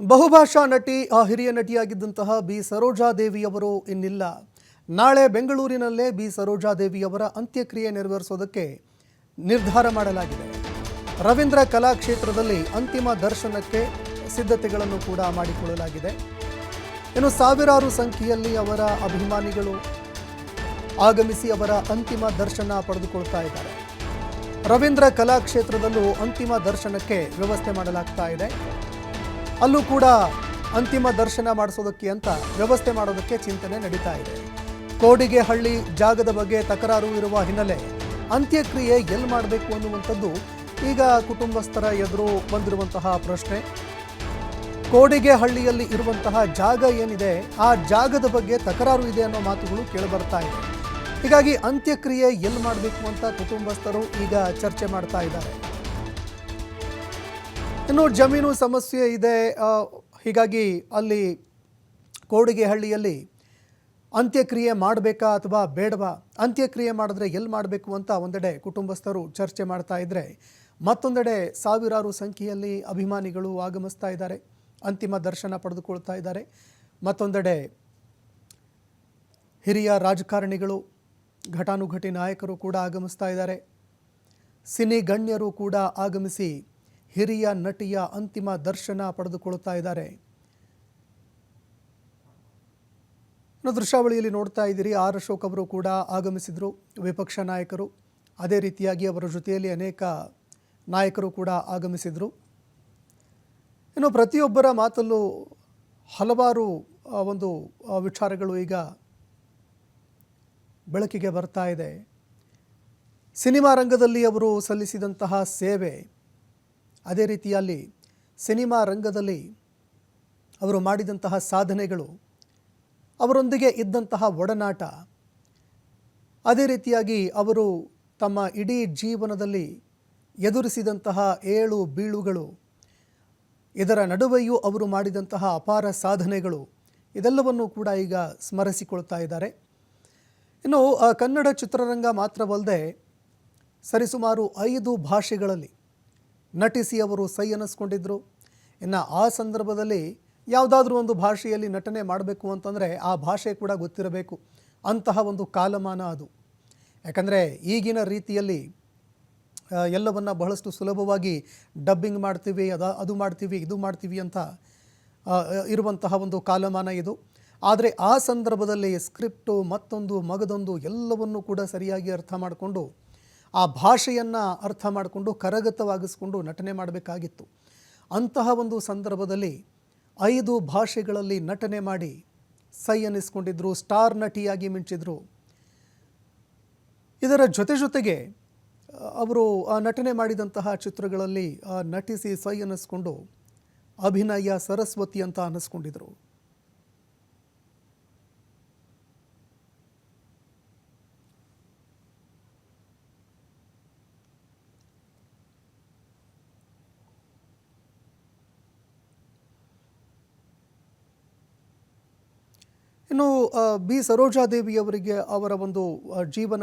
ಬಹುಭಾಷಾ ನಟಿ, ಆ ಹಿರಿಯ ನಟಿಯಾಗಿದ್ದಂತಹ ಬಿ. ಸರೋಜಾದೇವಿಯವರು ಇನ್ನಿಲ್ಲ. ನಾಳೆ ಬೆಂಗಳೂರಿನಲ್ಲೇ ಬಿ. ಸರೋಜಾದೇವಿಯವರ ಅಂತ್ಯಕ್ರಿಯೆ ನೆರವೇರಿಸೋದಕ್ಕೆ ನಿರ್ಧಾರ ಮಾಡಲಾಗಿದೆ. ರವೀಂದ್ರ ಕಲಾಕ್ಷೇತ್ರದಲ್ಲಿ ಅಂತಿಮ ದರ್ಶನಕ್ಕೆ ಸಿದ್ಧತೆಗಳನ್ನು ಕೂಡ ಮಾಡಿಕೊಳ್ಳಲಾಗಿದೆ. ಇನ್ನು ಸಾವಿರಾರು ಸಂಖ್ಯೆಯಲ್ಲಿ ಅವರ ಅಭಿಮಾನಿಗಳು ಆಗಮಿಸಿ ಅವರ ಅಂತಿಮ ದರ್ಶನ ಪಡೆದುಕೊಳ್ತಾ ಇದ್ದಾರೆ. ರವೀಂದ್ರ ಕಲಾಕ್ಷೇತ್ರದಲ್ಲೂ ಅಂತಿಮ ದರ್ಶನಕ್ಕೆ ವ್ಯವಸ್ಥೆ ಮಾಡಲಾಗ್ತಾ ಇದೆ. ಅಲ್ಲೂ ಕೂಡ ಅಂತಿಮ ದರ್ಶನ ಮಾಡಿಸೋದಕ್ಕೆ ಅಂತ ವ್ಯವಸ್ಥೆ ಮಾಡೋದಕ್ಕೆ ಚಿಂತನೆ ನಡೀತಾ ಇದೆ. ಕೋಡಿಗೆ ಹಳ್ಳಿ ಜಾಗದ ಬಗ್ಗೆ ತಕರಾರು ಇರುವ ಹಿನ್ನೆಲೆ ಅಂತ್ಯಕ್ರಿಯೆ ಎಲ್ಲಿ ಮಾಡಬೇಕು ಅನ್ನುವಂಥದ್ದು ಈಗ ಕುಟುಂಬಸ್ಥರ ಎದುರು ಬಂದಿರುವಂತಹ ಪ್ರಶ್ನೆ. ಕೋಡಿಗೆ ಹಳ್ಳಿಯಲ್ಲಿ ಇರುವಂತಹ ಜಾಗ ಏನಿದೆ, ಆ ಜಾಗದ ಬಗ್ಗೆ ತಕರಾರು ಇದೆ ಅನ್ನೋ ಮಾತುಗಳು ಕೇಳಿಬರ್ತಾ ಇದೆ. ಹೀಗಾಗಿ ಅಂತ್ಯಕ್ರಿಯೆ ಎಲ್ಲಿ ಮಾಡಬೇಕು ಅಂತ ಕುಟುಂಬಸ್ಥರು ಈಗ ಚರ್ಚೆ ಮಾಡ್ತಾ ಇದ್ದಾರೆ. ಇನ್ನು ಜಮೀನು ಸಮಸ್ಯೆ ಇದೆ. ಹೀಗಾಗಿ ಅಲ್ಲಿ ಕೋಡಿಗೆಹಳ್ಳಿಯಲ್ಲಿ ಅಂತ್ಯಕ್ರಿಯೆ ಮಾಡಬೇಕಾ ಅಥವಾ ಬೇಡವಾ? ಅಂತ್ಯಕ್ರಿಯೆ ಮಾಡಿದ್ರೆ ಎಲ್ಲಿ ಮಾಡಬೇಕು ಅಂತ ಒಂದೆಡೆ ಕುಟುಂಬಸ್ಥರು ಚರ್ಚೆ ಮಾಡ್ತಾ ಇದ್ದರೆ ಮತ್ತೊಂದೆಡೆ ಸಾವಿರಾರು ಸಂಖ್ಯೆಯಲ್ಲಿ ಅಭಿಮಾನಿಗಳು ಆಗಮಿಸ್ತಾ ಇದ್ದಾರೆ. ಅಂತಿಮ ದರ್ಶನ ಪಡೆದುಕೊಳ್ತಾ ಇದ್ದಾರೆ. ಮತ್ತೊಂದೆಡೆ ಹಿರಿಯ ರಾಜಕಾರಣಿಗಳು, ಘಟಾನುಘಟಿ ನಾಯಕರು ಕೂಡ ಆಗಮಿಸ್ತಾ ಇದ್ದಾರೆ. ಸಿನಿ ಗಣ್ಯರು ಕೂಡ ಆಗಮಿಸಿ ಹಿರಿಯ ನಟಿಯ ಅಂತಿಮ ದರ್ಶನ ಪಡೆದುಕೊಳ್ತಾ ಇದ್ದಾರೆ. ದೃಶ್ಯಾವಳಿಯಲ್ಲಿ ನೋಡ್ತಾ ಇದ್ದೀರಿ, ಆರ್ ಅಶೋಕ್ ಅವರು ಕೂಡ ಆಗಮಿಸಿದರು, ವಿಪಕ್ಷ ನಾಯಕರು. ಅದೇ ರೀತಿಯಾಗಿ ಅವರ ಜೊತೆಯಲ್ಲಿ ಅನೇಕ ನಾಯಕರು ಕೂಡ ಆಗಮಿಸಿದರು. ಇನ್ನು ಪ್ರತಿಯೊಬ್ಬರ ಮಾತಲ್ಲೂ ಹಲವಾರು ಒಂದು ವಿಚಾರಗಳು ಈಗ ಬೆಳಕಿಗೆ ಬರ್ತಾ ಇದೆ. ಸಿನಿಮಾ ರಂಗದಲ್ಲಿ ಅವರು ಸಲ್ಲಿಸಿದಂತಹ ಸೇವೆ ಅದೇ ರೀತಿಯಲ್ಲಿ ಸಿನಿಮಾ ರಂಗದಲ್ಲಿ ಅವರು ಮಾಡಿದಂತಹ ಸಾಧನೆಗಳು, ಅವರೊಂದಿಗೆ ಇದ್ದಂತಹ ಒಡನಾಟ, ಅದೇ ರೀತಿಯಾಗಿ ಅವರು ತಮ್ಮ ಇಡೀ ಜೀವನದಲ್ಲಿ ಎದುರಿಸಿದಂತಹ ಏಳು ಬೀಳುಗಳು, ಇದರ ನಡುವೆಯೂ ಅವರು ಮಾಡಿದಂತಹ ಅಪಾರ ಸಾಧನೆಗಳು, ಇದೆಲ್ಲವನ್ನೂ ಕೂಡ ಈಗ ಸ್ಮರಿಸಿಕೊಳ್ತಾ ಇದ್ದಾರೆ. ಇನ್ನು ಕನ್ನಡ ಚಿತ್ರರಂಗ ಮಾತ್ರವಲ್ಲದೆ ಸರಿಸುಮಾರು ಐದು ಭಾಷೆಗಳಲ್ಲಿ ನಟಿಸಿ ಅವರು ಸೈ ಅನ್ನಿಸ್ಕೊಂಡಿದ್ರು ಇನ್ನು ಆ ಸಂದರ್ಭದಲ್ಲಿ ಯಾವುದಾದ್ರೂ ಒಂದು ಭಾಷೆಯಲ್ಲಿ ನಟನೆ ಮಾಡಬೇಕು ಅಂತಂದರೆ ಆ ಭಾಷೆ ಕೂಡ ಗೊತ್ತಿರಬೇಕು. ಅಂತಹ ಒಂದು ಕಾಲಮಾನ ಅದು. ಯಾಕಂದರೆ ಈಗಿನ ರೀತಿಯಲ್ಲಿ ಎಲ್ಲವನ್ನು ಬಹಳಷ್ಟು ಸುಲಭವಾಗಿ ಡಬ್ಬಿಂಗ್ ಮಾಡ್ತೀವಿ, ಅದ, ಅದು ಮಾಡ್ತೀವಿ, ಇದು ಮಾಡ್ತೀವಿ ಅಂತ ಇರುವಂತಹ ಒಂದು ಕಾಲಮಾನ ಇದು. ಆದರೆ ಆ ಸಂದರ್ಭದಲ್ಲಿ ಸ್ಕ್ರಿಪ್ಟು ಮತ್ತೊಂದು ಮಗದೊಂದು ಎಲ್ಲವನ್ನು ಕೂಡ ಸರಿಯಾಗಿ ಅರ್ಥ ಮಾಡಿಕೊಂಡು ಆ ಭಾಷೆಯನ್ನು ಅರ್ಥ ಮಾಡಿಕೊಂಡು ಕರಗತವಾಗಿಸ್ಕೊಂಡು ನಟನೆ ಮಾಡಬೇಕಾಗಿತ್ತು. ಅಂತಹ ಒಂದು ಸಂದರ್ಭದಲ್ಲಿ ಐದು ಭಾಷೆಗಳಲ್ಲಿ ನಟನೆ ಮಾಡಿ ಸೈ ಅನ್ನಿಸ್ಕೊಂಡಿದ್ರು ಸ್ಟಾರ್ ನಟಿಯಾಗಿ ಮಿಂಚಿದ್ರು. ಇದರ ಜೊತೆ ಜೊತೆಗೆ ಅವರು ಆ ನಟನೆ ಮಾಡಿದಂತಹ ಚಿತ್ರಗಳಲ್ಲಿ ನಟಿಸಿ ಸೈ ಅನ್ನಿಸ್ಕೊಂಡು ಅಭಿನಯ ಸರಸ್ವತಿ ಅಂತ ಅನ್ನಿಸ್ಕೊಂಡಿದ್ರು ಇನ್ನು ಬಿ. ಸರೋಜಾದೇವಿಯವರಿಗೆ ಅವರ ಒಂದು ಜೀವನ